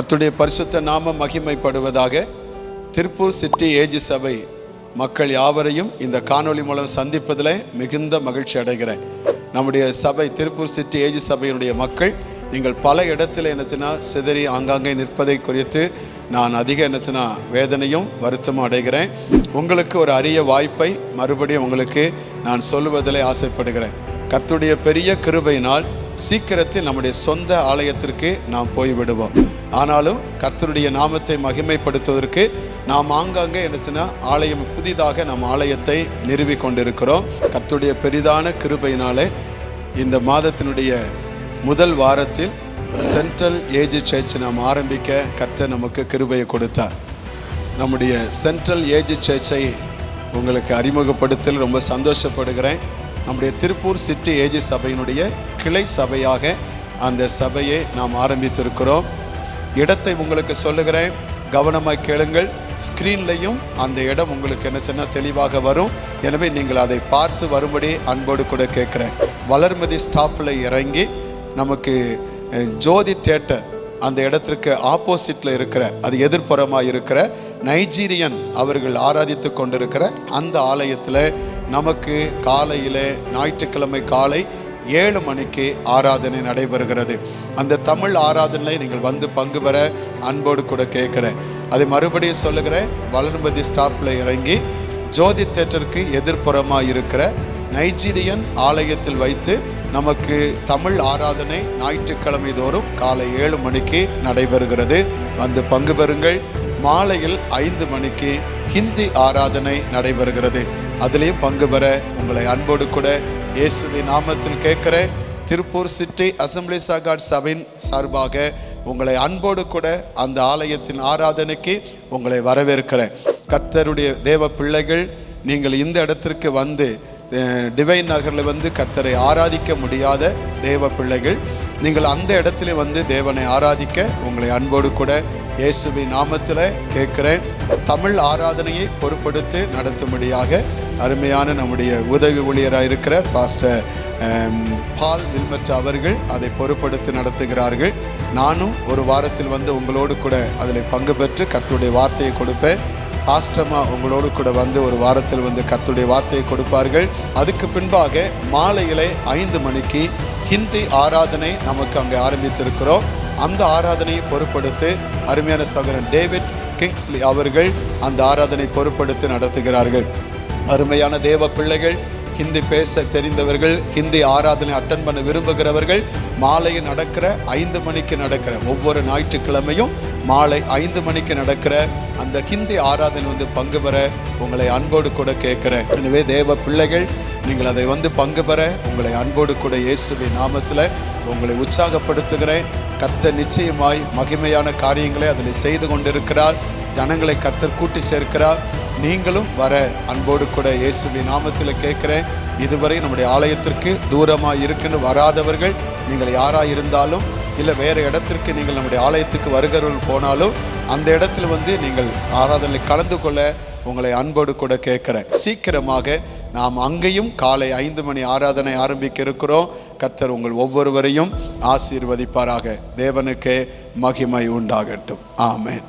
கத்துடைய பரிசுத்த நாம மகிமைப்படுவதாக திருப்பூர் சிட்டி ஏஜி சபை மக்கள் யாவரையும் இந்த காணொளி மூலம் சந்திப்பதில் மிகுந்த மகிழ்ச்சி அடைகிறேன். நம்முடைய சபை திருப்பூர் சிட்டி ஏஜி சபையினுடைய மக்கள் நீங்கள் பல இடத்துல என்னச்சுன்னா சிதறி ஆங்காங்கே நிற்பதை குறித்து நான் அதிக என்னச்சுன்னா வேதனையும் வருத்தமும் அடைகிறேன். உங்களுக்கு ஒரு அரிய வாய்ப்பை மறுபடியும் உங்களுக்கு நான் சொல்லுவதில் ஆசைப்படுகிறேன். கத்துடைய பெரிய கிருபையினால் சீக்கிரத்தில் நம்முடைய சொந்த ஆலயத்திற்கு நாம் போய்விடுவோம். ஆனாலும் கத்தருடைய நாமத்தை மகிமைப்படுத்துவதற்கு நாம் ஆங்காங்கே என்னச்சுன்னா ஆலயம் புதிதாக நம் ஆலயத்தை நிறுவி கொண்டிருக்கிறோம். கத்துடைய பெரிதான கிருபையினாலே இந்த மாதத்தினுடைய முதல் வாரத்தில் சென்ட்ரல் ஏஜ் சர்ச் நாம் ஆரம்பிக்க கர்த்தர் நமக்கு கிருபையை கொடுத்தார். நம்முடைய சென்ட்ரல் ஏஜ் சர்ச்சை உங்களுக்கு அறிமுகப்படுத்தல் ரொம்ப சந்தோஷப்படுகிறேன். நம்முடைய திருப்பூர் சிட்டி ஏஜி சபையினுடைய கிளை சபையாக அந்த சபையை நாம் ஆரம்பித்திருக்கிறோம். இடத்தை உங்களுக்கு சொல்லுகிறேன். கவனமாக கேளுங்கள். ஸ்க்ரீன்லையும் அந்த இடம் உங்களுக்கு என்ன சின்ன தெளிவாக வரும். எனவே நீங்கள் அதை பார்த்து வரும்படி அன்போடு கூட கேட்குறேன். வளர்மதி ஸ்டாப்பில் இறங்கி நமக்கு ஜோதி தேட்டர் அந்த இடத்திற்கு ஆப்போசிட்டில் இருக்கிற அது எதிர்ப்புறமாக இருக்கிற நைஜீரியன் அவர்கள் ஆராதித்து கொண்டிருக்கிற அந்த ஆலயத்தில் நமக்கு காலையில் ஞாயிற்றுக்கிழமை காலை ஏழு மணிக்கு ஆராதனை நடைபெறுகிறது. அந்த தமிழ் ஆராதனை நீங்கள் வந்து பங்கு பெற அன்போடு கூட கேட்குறேன். அதை மறுபடியும் சொல்லுகிறேன். வளர்மதி ஸ்டாப்பில் இறங்கி ஜோதி தேட்டருக்கு எதிர்ப்புறமாக இருக்கிற நைஜீரியன் ஆலயத்தில் வைத்து நமக்கு தமிழ் ஆராதனை ஞாயிற்றுக்கிழமை தோறும் காலை ஏழு மணிக்கு நடைபெறுகிறது. வந்து பங்கு பெறுங்கள். மாலையில் ஐந்து மணிக்கு ஹிந்தி ஆராதனை நடைபெறுகிறது. அதிலையும் பங்கு பெற உங்களை அன்போடு கூட இயேசுவின் நாமத்தில் கேட்குற திருப்பூர் சிட்டி அசம்பிளிஸ் ஆகாட் சபையின் சார்பாக உங்களை அன்போடு கூட அந்த ஆலயத்தின் ஆராதனைக்கு உங்களை வரவேற்கிறேன். கர்த்தருடைய தேவ பிள்ளைகள் நீங்கள் இந்த இடத்திற்கு வந்து டிவைன் நகரில் வந்து கர்த்தரை ஆராதிக்க முடியாத தேவ பிள்ளைகள் நீங்கள் அந்த இடத்துல வந்து தேவனை ஆராதிக்க உங்களை அன்போடு கூட இயேசுவி நாமத்தில் கேட்குறேன். தமிழ் ஆராதனையை பொறுப்படுத்தி நடத்தும்படியாக அருமையான நம்முடைய உதவி ஊழியராக இருக்கிற பாஸ்டர் பால் வில்மற்ற அவர்கள் அதை பொறுப்படுத்தி நடத்துகிறார்கள். நானும் ஒரு வாரத்தில் வந்து உங்களோடு கூட அதில் பங்கு பெற்று கத்துடைய வார்த்தையை கொடுப்பேன். பாஸ்டமா உங்களோடு கூட வந்து ஒரு வாரத்தில் வந்து கத்துடைய வார்த்தையை கொடுப்பார்கள். அதுக்கு பின்பாக மாலையிலே ஐந்து மணிக்கு ஹிந்தி ஆராதனை நமக்கு அங்கே ஆரம்பித்திருக்கிறோம். அந்த ஆராதனையை பொருட்படுத்து அருமையான சகோதரன் டேவிட் கிங்ஸ்லி அவர்கள் அந்த ஆராதனை பொருட்படுத்தி நடத்துகிறார்கள். அருமையான தேவ பிள்ளைகள் ஹிந்தி பேச தெரிந்தவர்கள் ஹிந்தி ஆராதனை அட்டன் பண்ண விரும்புகிறவர்கள் மாலையில் நடக்கிற ஐந்து மணிக்கு நடக்கிற ஒவ்வொரு ஞாயிற்றுக்கிழமையும் மாலை ஐந்து மணிக்கு நடக்கிற அந்த ஹிந்தி ஆராதனை வந்து பங்கு பெற உங்களை அன்போடு கூட கேட்குறேன். எனவே தேவ பிள்ளைகள் நீங்கள் அதை வந்து பங்கு பெற உங்களை அன்போடு கூட இயேசுவின் நாமத்தில் உங்களை உற்சாகப்படுத்துகிறேன். கத்த நிச்சயமாய் மகிமையான காரியங்களை அதில் செய்து கொண்டிருக்கிறார். ஜனங்களை கத்தர் கூட்டி சேர்க்கிறார். நீங்களும் வர அன்போடு கூட இயேசுவின் நாமத்தில் கேட்குறேன். இதுவரை நம்முடைய ஆலயத்திற்கு தூரமாக இருக்குன்னு வராதவர்கள் நீங்கள் யாராக இருந்தாலும் இல்லை வேறு இடத்திற்கு நீங்கள் நம்முடைய ஆலயத்துக்கு வருகிறவர்கள் போனாலும் அந்த இடத்துல வந்து நீங்கள் ஆராதனை கலந்து கொள்ள உங்களை அன்போடு கூட கேட்குறேன். சீக்கிரமாக நாம் அங்கேயும் காலை ஐந்து மணி ஆராதனை ஆரம்பிக்க இருக்கிறோம். கர்த்தர் உங்கள் ஒவ்வொருவரையும் ஆசீர்வதிப்பாராக. தேவனுக்கே மகிமை உண்டாகட்டும். ஆமேன்.